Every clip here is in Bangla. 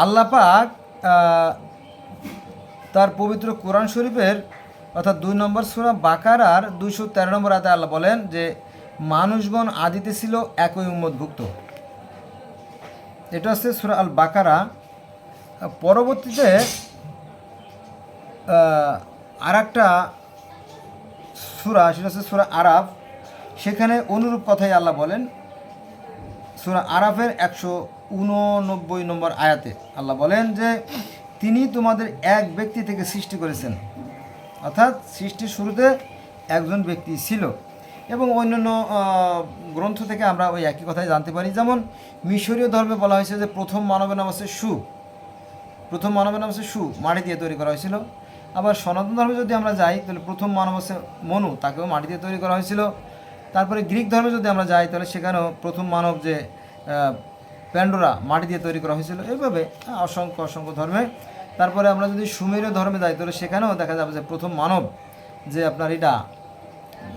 আল্লাহ পাক তার পবিত্র কোরআন শরীফের অর্থাৎ দুই নম্বর সুরা বাকারার দুইশো তেরো নম্বর আতে আল্লাহ বলেন যে, মানুষগণ আদিতে ছিল একই উম্মতভুক্ত। এটা হচ্ছে সুরা আল বাকারা পরবর্তীতে আর একটা সুরা, সেটা হচ্ছে সুরা আরাফ। সেখানে অনুরূপ কথাই আল্লাহ বলেন, সুরা আরাফের একশো উননব্বই নম্বর আয়াতে আল্লাহ বলেন যে, তিনি তোমাদের এক ব্যক্তি থেকে সৃষ্টি করেছেন। অর্থাৎ সৃষ্টির শুরুতে একজন ব্যক্তি ছিল। এবং অন্যান্য গ্রন্থ থেকে আমরা ওই একই কথাই জানতে পারি। যেমন মিশরীয় ধর্মে বলা হয়েছে যে, প্রথম মানবের নাম হচ্ছে সু। প্রথম মানবের নাম হচ্ছে সু, মাটি দিয়ে তৈরি করা হয়েছিল। আবার সনাতন ধর্মে যদি আমরা যাই, তাহলে প্রথম মানব হচ্ছে মনু, তাকেও মাটি দিয়ে তৈরি করা হয়েছিল। তারপরে গ্রিক ধর্মে যদি আমরা যাই, তাহলে সেখানেও প্রথম মানব যে প্যান্ডোরা মাটি দিয়ে তৈরি করা হয়েছিল। এইভাবে হ্যাঁ, অসংখ্য অসংখ্য ধর্মে তারপরে আমরা যদি সুমেরীয় ধর্মে যাই তাহলে সেখানেও দেখা যাবে যে প্রথম মানব যে আপনার এটা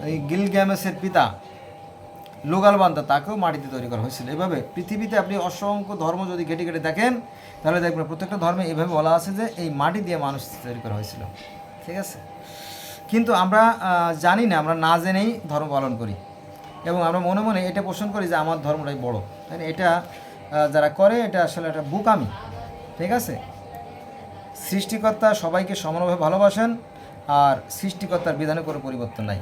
এই গিলগ্যামেসের পিতা লোগালবান্দা তাকেও মাটিতে তৈরি করা হয়েছিল। এভাবে পৃথিবীতে আপনি অসংখ্য ধর্ম যদি ঘেটে ঘেটে দেখেন তাহলে দেখবেন প্রত্যেকটা ধর্মে এভাবে বলা আছে যে এই মাটি দিয়ে মানুষ তৈরি করা হয়েছিল। ঠিক আছে? কিন্তু আমরা জানি না আমরা না জেনেই ধর্ম পালন করি। এবং আমরা মনে মনে এটা পোষণ করি যে আমার ধর্মটাই বড়। তাই? এটা যারা করে, এটা আসলে একটা বুকামি, ঠিক আছে? সৃষ্টিকর্তা সবাইকে সমানভাবে ভালোবাসেন, আর সৃষ্টিকর্তার বিধানে কোনো পরিবর্তন নাই।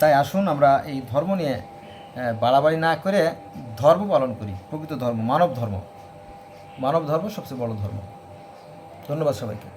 তাই আসুন, আমরা এই ধর্ম নিয়ে বাড়াবাড়ি না করে ধর্ম পালন করি, প্রকৃত ধর্ম, মানব ধর্ম। মানব ধর্ম সবচেয়ে বড় ধর্ম। ধন্যবাদ সবাইকে।